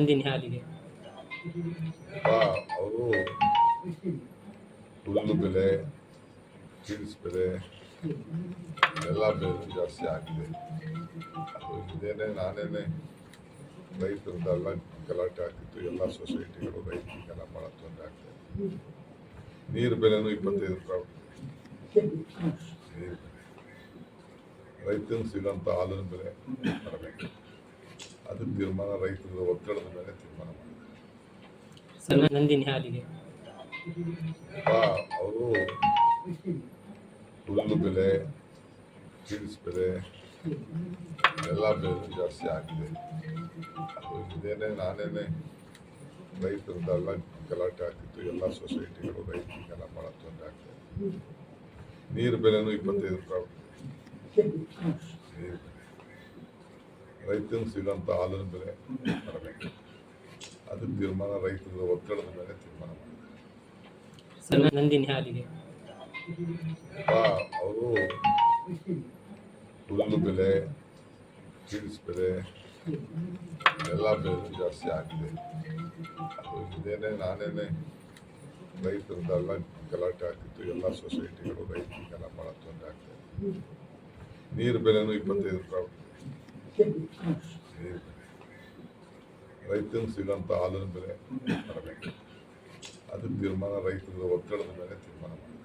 ನಂದಿನಿ ಹಾಲಿಗೆ ಅವರು ಹುಲ್ಲು ಬೆಲೆ ಚೀಲ್ಸ್ ಬೆಲೆ, ಎಲ್ಲ ಬೆಲೆ ಜಾಸ್ತಿ ಆಗಿದೆ. ಅದು ಇದೇನೆ ನಾನೇನೆ ರೈತರದ್ದೆಲ್ಲ, ಗಲಾಟೆ ಆಗ್ತಿತ್ತು, ಎಲ್ಲ ಸೊಸೈಟಿಗಳು ರೈತರಿಗೆಲ್ಲ ಭಾಳ ತೊಂದರೆ ಆಗ್ತದೆ. ನೀರು ಬೆಲೆನೂ ಇಪ್ಪತ್ತೈದು ರೂಪಾಯಿ ನೀರು ಸಿಗೋಂಥ ಹಾಲಿನ ಬೆಲೆ ಬರಬೇಕು ಅದು ತೀರ್ಮಾನ ರೈತರ ಒತ್ತಡದ ಮೇಲೆ ತೀರ್ಮಾನ ಮಾಡಿದ್ದಾರೆ. ಸರ್ ನಂದಿನಿ ಹಾಲಿಗೆ. ಅವರು ಹುಲ್ಲು ಬೆಲೆ ಚೀಲ್ಸ್ ಬೆಲೆ ಎಲ್ಲ ಬೆಲೆ ಜಾಸ್ತಿ ಆಗಿದೆ. ಇದೇನೆ ನಾನೇನೆ ರೈತರದ್ದೆಲ್ಲ ಗಲಾಟೆ ಆಗ್ತಿತ್ತು ಎಲ್ಲ ಸೊಸೈಟಿಗಳು ರೈತರಿಗೆಲ್ಲ ಭಾಳ ತೊಂದರೆ ಆಗ್ತದೆ ನೀರು ಬೆಲೆನೂ ಇಪ್ಪತ್ತೈದು ರೂಪಾಯಿ ನೀರು ಸಿಗಂತ ಆಲನ ಹಾಲಿನ ಬೆಲೆ ಬರಬೇಕು ಅದು ತೀರ್ಮಾನ ರೈತರ ಒತ್ತಡದ ಮೇಲೆ ತೀರ್ಮಾನ ಮಾಡಿದ್ದಾರೆ ಸರ್ ನಂದಿನಿ ಹಾಲಿಗೆ. ಅವರು ಹುಲ್ಲು ಬೆಲೆ ಚೀಸ್ ಬೆಲೆ ಎಲ್ಲ ಬೆಲೆ ಜಾಸ್ತಿ ಆಗಿದೆ. ಇದೇನೆ ನಾನೇನೆ ರೈತರದ್ದೆಲ್ಲ ಗಲಾಟೆ ಆಗ್ತಿತ್ತು. ಎಲ್ಲ ಸೊಸೈಟಿಗಳು ರೈತರಿಗೆಲ್ಲ ಭಾಳ ತೊಂದರೆ ಆಗ್ತದೆ ನೀರು ಬೆಲೆನೂ ಇಪ್ಪತ್ತೈದು ರೂಪಾಯಿ ನೀರು ಬೆಲೆ ರೈತನಿಗೆ ಸಿಗೋಂಥ ಹಾಲಿನ ಬೆಲೆ ಬರಬೇಕು ಅದು ತೀರ್ಮಾನ ರೈತರ ಒತ್ತಡದ ಮೇಲೆ ತೀರ್ಮಾನ ಮಾಡಿದ್ದಾರೆ